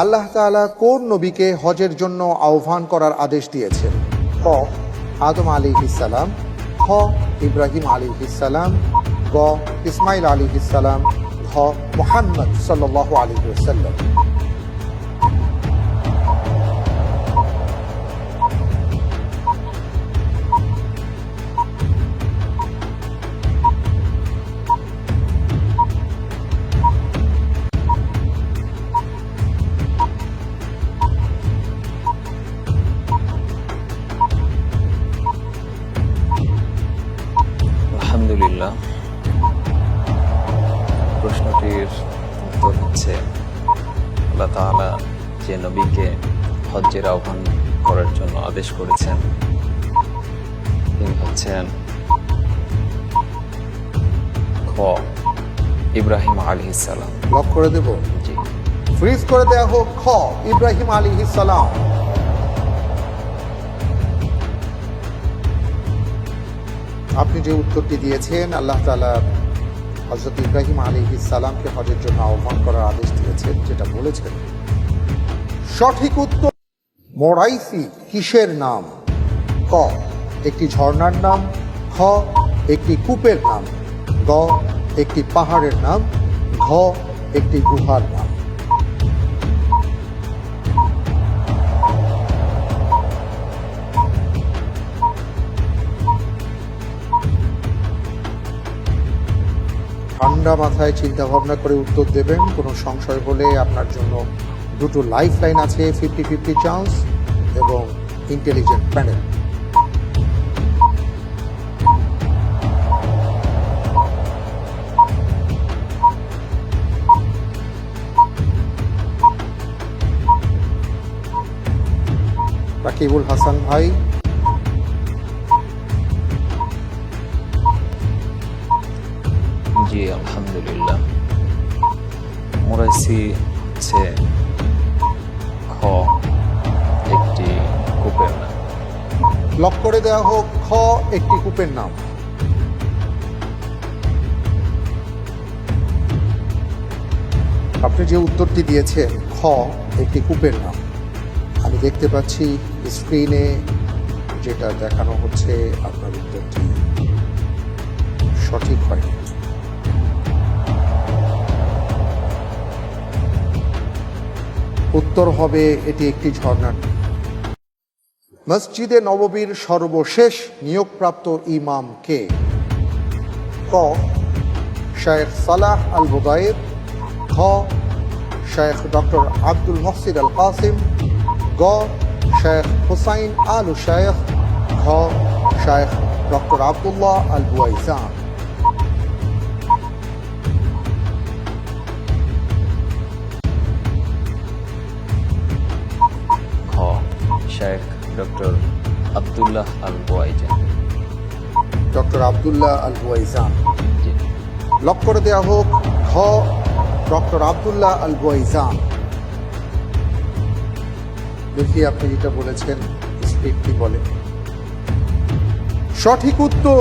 আল্লাহ তালা কোন নবীকে হজের জন্য আহ্বান করার আদেশ দিয়েছেন ক আদম আলী ইসালাম খ ইব্রাহিম আলী ইসালাম গ, ইসমাইল আলী ইসালাম খ মোহাম্মদ সাল্লাহ আলী সাল্লাম প্রশ্নটির উত্তর হচ্ছে আল্লাহ তাআলা যে নবীকে হজ্জের আহ্বান করার জন্য আদেশ করেছেন তিনি হচ্ছেন খ ইব্রাহিম আলাইহিস সালাম। লক করে দেব? জি। ফ্রিজ করে দেয়া হোক খ ইব্রাহিম আলী সালাম। আপনি যে উত্তরটি দিয়েছেন আল্লাহ তাআলা হজরত ইব্রাহিম আলী সালামকে হজের জন্য আহ্বান করার আদেশ দিয়েছেন, যেটা বলেছেন। সঠিক উত্তর মোরাইসি কিসের নাম? ক, একটি ঝর্ণার নাম। খ একটি কূপের নাম। গ, একটি পাহাড়ের নাম। ঘ, একটি গুহার নাম। ঠান্ডা মাথায় চিন্তা ভাবনা করে উত্তর দেবেন। কোনো সংশয় হলে আপনার জন্য দুটো লাইফ লাইন আছে ফিফটি ফিফটি চান্স এবং ইন্টেলিজেন্ট প্যানেল রাকিবুল হাসান ভাই জি, আলহামদুলিল্লাহ। মোরাইসি হচ্ছে খ, একটি কূপের নাম। লক করে দেওয়া হোক, খ একটি কূপের নাম। আপনি যে উত্তরটি দিয়েছেন, খ একটি কূপের নাম, আমি দেখতে পাচ্ছি স্ক্রিনে যেটা দেখানো হচ্ছে আপনার উত্তর হবে এটি একটি ঝর্ণার মসজিদে নববীর সর্বশেষ নিয়োগপ্রাপ্ত ইমাম কে? ক শেখ সালাহ আল বুদাইর খ Sheikh doctor Abdul Mohsin al Qasim গ শেখ হুসাইন আল শেখ ঘ Sheikh doctor Abdullah al Buaijan Sheikh doctor Abdullah al Buaijan doctor Abdullah al Buaijan lock করে দেওয়া হোক ঘ ডক্টর আবদুল্লাহ আল বোয়াইজান দেখি আপনি যেটা বলেছেন কি বলে সঠিক উত্তর